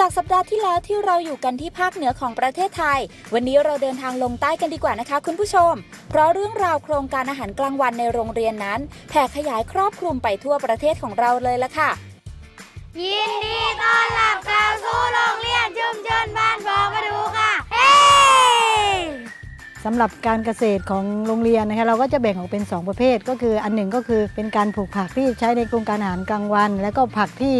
จากสัปดาห์ที่แล้วที่เราอยู่กันที่ภาคเหนือของประเทศไทย วันนี้เราเดินทางลงใต้กันดีกว่านะคะ คุณผู้ชม เพราะเรื่องราวโครงการอาหารกลางวันในโรงเรียนนั้น แผ่ขยายครอบคลุมไปทั่วประเทศของเราเลยละค่ะ ยิน สำหรับการเกษตรของโรงเรียนนะคะเราก็จะแบ่งออกเป็น 2 ประเภท ก็คืออันหนึ่งก็คือเป็นการปลูกผักที่ใช้ในโครงการอาหารกลางวัน และก็ผักที่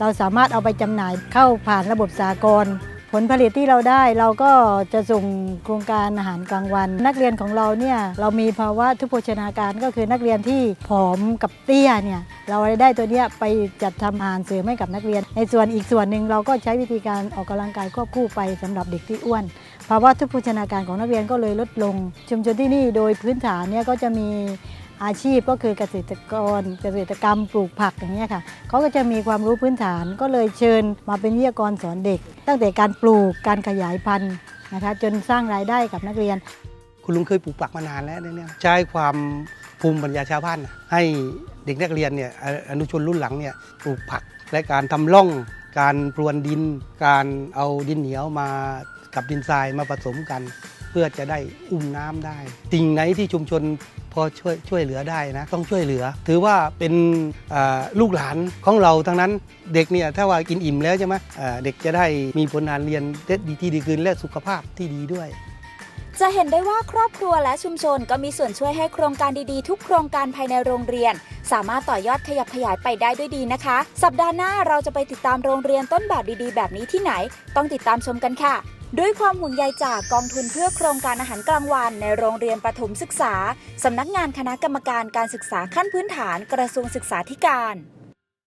เราสามารถเอาไปจำหน่ายเข้าผ่านระบบสากลผลผลิตที่เราได้เราก็จะส่งโครงการอาหารกลางวัน นักเรียนของเราเนี่ยเรามีภาวะทุพโภชนาการก็คือนักเรียนที่ผอมกับเตี้ยเนี่ยเราได้ตัวเนี้ยไปจัดทำอาหารเสริมให้กับนักเรียน ในส่วนอีกส่วนหนึ่งเราก็ใช้วิธีการออกกำลังกายควบคู่ไปสำหรับเด็กที่อ้วน ภาวะทุพโภชนาการของนักเรียนก็เลยลดลง ชุมชนที่นี่โดยพื้นฐานเนี่ยก็จะมีอาชีพก็คือเกษตรกรเกษตรกรรมปลูกผักอย่างเงี้ยค่ะเขาก็จะมีความรู้พื้นฐานก็เลยเชิญมาเป็นวิทยากรสอนเด็ก ตั้งแต่การปลูกการขยายพันธุ์นะคะจนสร้างรายได้กับนักเรียน คุณลุงเคยปลูกผักมานานแล้วเนี่ยใช้ความภูมิปัญญาชาวบ้านให้เด็กนักเรียนเนี่ยออนุชนรุ่นหลังเนี่ยปลูกผักและการทำร่อง การปรวนดิน การเอาดินเหนียวมากับดินทรายมาผสมกัน เพื่อจะได้อุ้มน้ำได้ สิ่งไหนที่ชุมชนพอช่วยช่วยเหลือได้นะต้องช่วยเหลือ ถือว่าเป็นลูกหลานของเราทั้งนั้นเด็กเนี่ยถ้าว่ากินอิ่มแล้วใช่ไหมเด็กจะได้มีผลงานเรียนได้ดีที่ดีขึ้นและสุขภาพที่ดีด้วย จะเห็นได้ว่าครอบครัวและชุมชนก็มีส่วนช่วยให้โครงการดีๆ ทุกโครงการภายในโรงเรียน สามารถต่อยอดขยับขยายไปได้ด้วยดีนะคะ สัปดาห์หน้าเราจะไปติดตามโรงเรียนต้นแบบดีๆ แบบนี้ที่ไหน ต้องติดตามชมกันค่ะ ด้วยความห่วงใยจากกองทุนเพื่อโครงการอาหารกลางวันในโรงเรียนประถมศึกษา สำนักงานคณะกรรมการการศึกษาขั้นพื้นฐานกระทรวงศึกษาธิการ